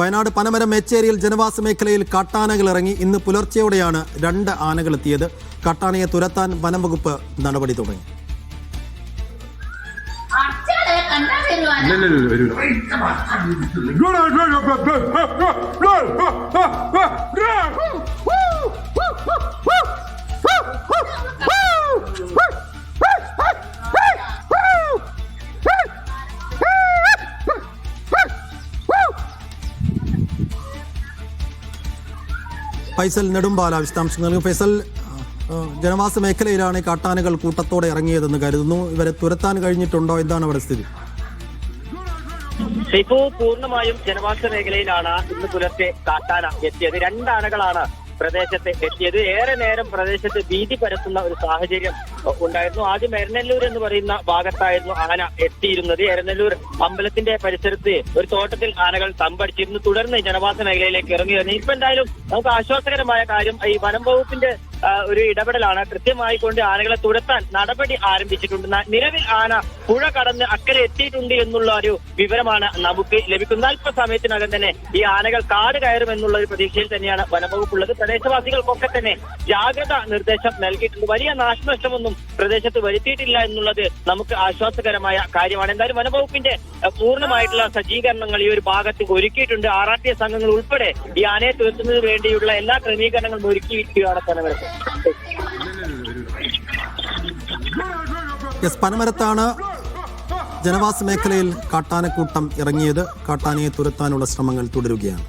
വയനാട് പനമരം മേച്ചേരിയിൽ ജനവാസ മേഖലയിൽ കാട്ടാനകൾ ഇറങ്ങി ഇന്ന് പുലർച്ചെയോടെയാണ് രണ്ട് ആനകൾ എത്തിയത് കാട്ടാനയെ തുരത്താൻ വനം വകുപ്പ് നടപടി തുടങ്ങി ഇല്ല, ഫൈസൽ നെടുമ്പാല വിശദാംശങ്ങൾ നൽകും. ഫൈസൽ ജനവാസ മേഖലയിലാണ് കാട്ടാനകൾ കൂട്ടത്തോടെ ഇറങ്ങിയതെന്ന് കരുതുന്നു. ഇവരെ തുരത്താൻ കഴിഞ്ഞിട്ടുണ്ടോ? എന്താണ് അവിടെ സ്ഥിതി? ഇപ്പോ പൂർണമായും ജനവാസ മേഖലയിലാണ് ഇന്ന് പുലർച്ചെ കാട്ടാന എത്തിയത്. രണ്ടാനകളാണ് പ്രദേശത്ത് എത്തിയത്. ഏറെ നേരം പ്രദേശത്ത് ഭീതി പരത്തുന്ന ഒരു സാഹചര്യം ഉണ്ടായിരുന്നു. ആദ്യം എരനെല്ലൂർ എന്ന് പറയുന്ന ഭാഗത്തായിരുന്നു ആന എത്തിയിരുന്നത്. എരനെല്ലൂർ അമ്പലത്തിന്റെ പരിസരത്ത് ഒരു തോട്ടത്തിൽ ആനകൾ തമ്പടിച്ചിരുന്നു. തുടർന്ന് ജനവാസ മേഖലയിലേക്ക് ഇറങ്ങി വരുന്നു ഇപ്പൊ എന്തായാലും നമുക്ക് ആശ്വാസകരമായ കാര്യം ഈ വനം വകുപ്പിന്റെ ഒരു ഇടപെടലാണ്. കൃത്യമായി കൊണ്ട് ആനകളെ തുരത്താൻ നടപടി ആരംഭിച്ചിട്ടുണ്ട്. നിലവിൽ ആന പുഴ കടന്ന് അക്കരെ എത്തിയിട്ടുണ്ട് എന്നുള്ള ഒരു വിവരമാണ് നമുക്ക് ലഭിക്കുന്നത്. അല്പ സമയത്തിനകം തന്നെ ഈ ആനകൾ കാട് കയറുമെന്നുള്ള ഒരു പ്രതീക്ഷയിൽ തന്നെയാണ് വനംവകുപ്പുള്ളത്. പ്രദേശവാസികൾക്കൊക്കെ തന്നെ ജാഗ്രത നിർദ്ദേശം നൽകിയിട്ടുണ്ട്. വലിയ നാശനഷ്ടമൊന്നും പ്രദേശത്ത് വരുത്തിയിട്ടില്ല എന്നുള്ളത് നമുക്ക് ആശ്വാസകരമായ കാര്യമാണ്. എന്തായാലും വനംവകുപ്പിന്റെ പൂർണമായിട്ടുള്ള സജ്ജീകരണങ്ങൾ ഈ ഒരു ഭാഗത്ത് ഒരുക്കിയിട്ടുണ്ട്. ആർ ആർ ടി സംഘങ്ങൾ ഉൾപ്പെടെ ഈ ആനയെ തുരത്തുന്നതിന് വേണ്ടിയുള്ള എല്ലാ ക്രമീകരണങ്ങളും ഒരുക്കിയിരിക്കുകയാണ് വനംവകുപ്പ്. എസ് പനമരത്താണ് ജനവാസ മേഖലയിൽ കാട്ടാനക്കൂട്ടം ഇറങ്ങിയത്. കാട്ടാനയെ തുരത്താനുള്ള ശ്രമങ്ങൾ തുടരുകയാണ്.